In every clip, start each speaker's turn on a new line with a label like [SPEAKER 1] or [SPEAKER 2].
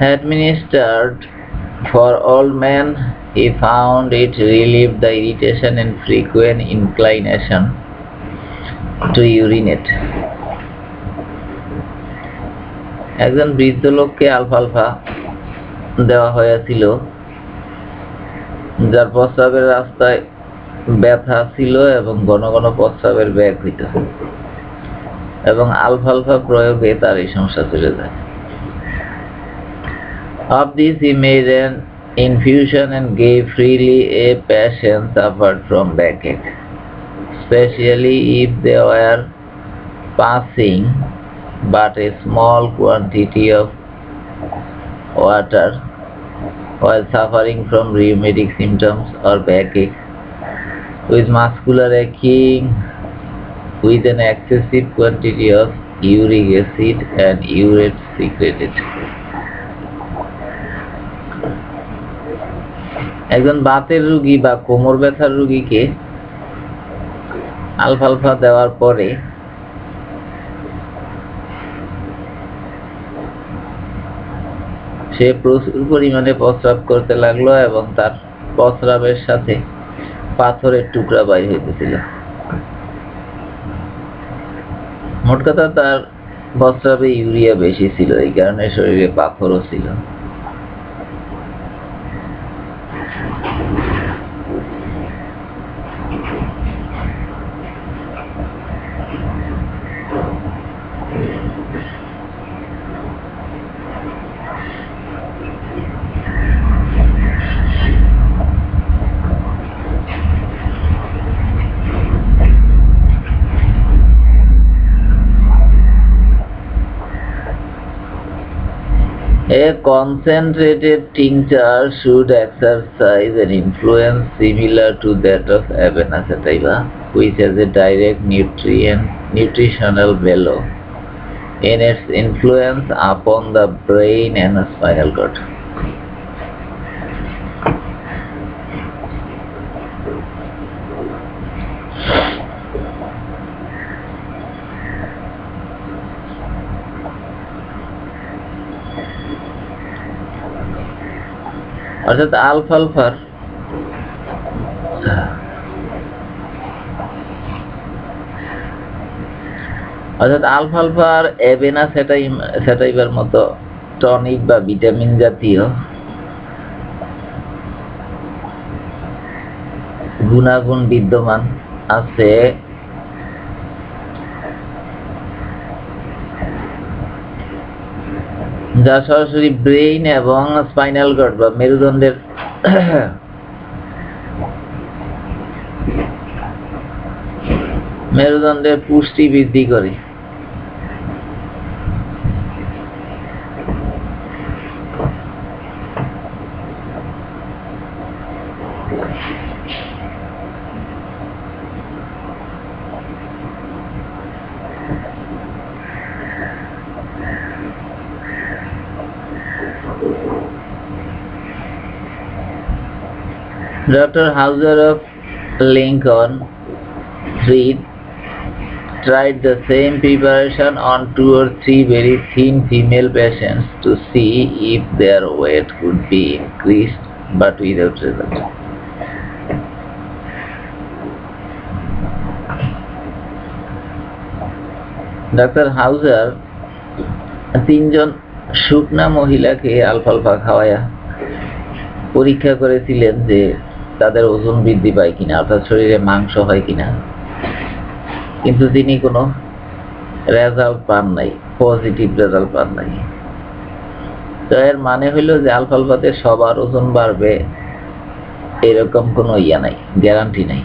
[SPEAKER 1] Administered for all men, he found it relieved the irritation and frequent inclination to urinate. একজন বৃদ্ধ লোককে আলফালফা দেওয়া হয়েছিল যার প্রস্রাবের রাস্তায় ব্যথা ছিল এবং ঘন ঘন প্রস্রাবের ব্যাগ হইত এবং আলফালফা প্রয়োগে তার এই সমস্যা চলে যায় Of this he made an infusion and gave freely a patient suffered from backache, especially if they were passing but a small quantity of water while suffering from rheumatic symptoms or backache with muscular aching with an excessive quantity of uric acid and urate secreted. একজন বাতের রুগী বা কোমর ব্যথার রুগীকে আলফালফা দেওয়ার পরে সে প্রচুর পরিমাণে প্রস্রাব করতে লাগল এবং তার প্রস্রাবের সাথে পাথরের টুকরা বাইর হইতেছিল। মোট কথা তার প্রস্রাবে ইউরিয়া বেশি ছিল, এই কারণে শরীরে পাথরও ছিল। A concentrated tincture should exercise an influence similar to that of Avena sativa, which has a direct nutrient nutritional value in its influence upon the brain and spinal cord. অর্থাৎ আলফালফার অর্থাৎ আলফালফার এবেনা সেটাই সেটাইবার মতো টনিক বা ভিটামিন জাতীয় গুণাগুণ বিদ্যমান আছে। যা সরাসরি ব্রেইন এবং স্পাইনাল কর্ড বা মেরুদণ্ডের মেরুদণ্ডের পুষ্টি বৃদ্ধি করে। Dr. Hauser of Lincoln Street tried the same preparation on two or three very thin female patients to see if their weight could be increased, but without result. Doctor Hauser তিনজন শুকনা মহিলাকে আলফালফা খাওয়ায়া পরীক্ষা করেছিলেন যে তাদের ওজন বৃদ্ধি পায় কিনা, অর্থাৎ শরীরে মাংস হয় কিনা। কিন্তু তিনি কোনো রেজাল্ট পান নাই পজিটিভ রেজাল্ট পান নাই। তো এর মানে হইল যে আলফালফাতে সবার ওজন বাড়বে, এরকম কোনো ইয়া নাই গ্যারান্টি নাই।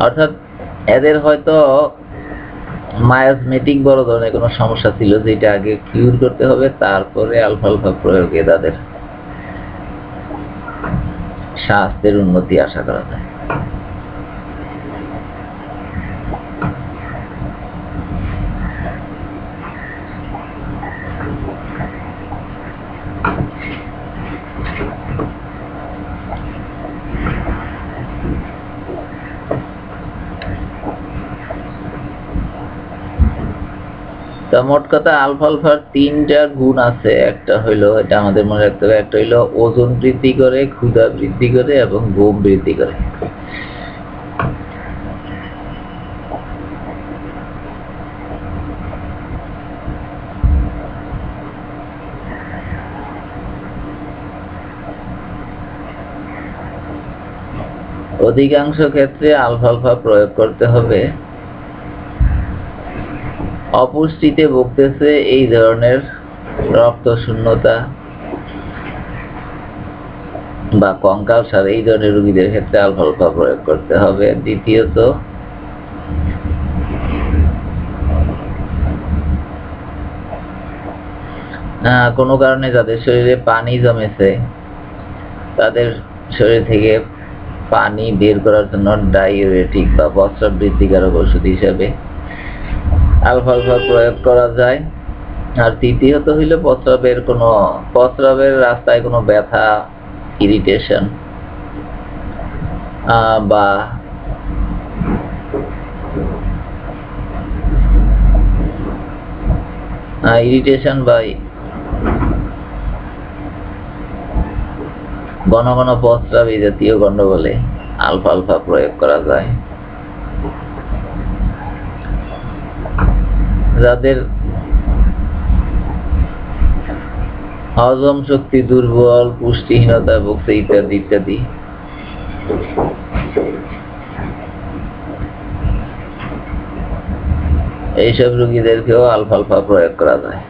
[SPEAKER 1] অর্থাৎ এদের হয়তো মায়াজমেটিক বড় ধরনের কোনো সমস্যা ছিল যেটা আগে কিউর করতে হবে, তারপরে আলফা আলফা প্রয়োগে তাদের স্বাস্থ্যের উন্নতি আশা করা যায়। তা মোট কথা আলফালফার তিনটা গুণ আছে। একটা হইল এটা আমাদের মনে রাখতে হবে, একটা হইল ওজন বৃদ্ধি করে, ক্ষুধা বৃদ্ধি করে এবং ঘুম বৃদ্ধি করে। অধিকাংশ ক্ষেত্রে আলফালফা প্রয়োগ করতে হবে। অপুষ্টিতে ভুগতেছে এই ধরনের রক্ত শূন্যতা বা কঙ্কাল সার, এই ধরনের রোগীদের ক্ষেত্রে আলফালফা প্রয়োগ করতে হবে। দ্বিতীয়ত কোনো কারণে যাদের শরীরে পানি জমেছে, তাদের শরীর থেকে পানি বের করার জন্য ডাইউরেটিক বা প্রস্রাব বৃদ্ধিকারক ওষুধ হিসেবে আলফালফা প্রয়োগ করা যায়। আর তৃতীয়ত হইল প্রস্রাবের কোনো প্রস্রাবের রাস্তায় কোনো ব্যথা ইরিটেশন বা ইরিটেশন বা ঘন ঘন প্রস্রাব এই জাতীয় গন্ডগোলে আলফা আলফা প্রয়োগ করা যায়। যাদের হজম শক্তি দুর্বল পুষ্টিহীনতা ভুগছে ইত্যাদি ইত্যাদি। এইসব রোগীদেরকেও আলফা প্রয়োগ করা যায়।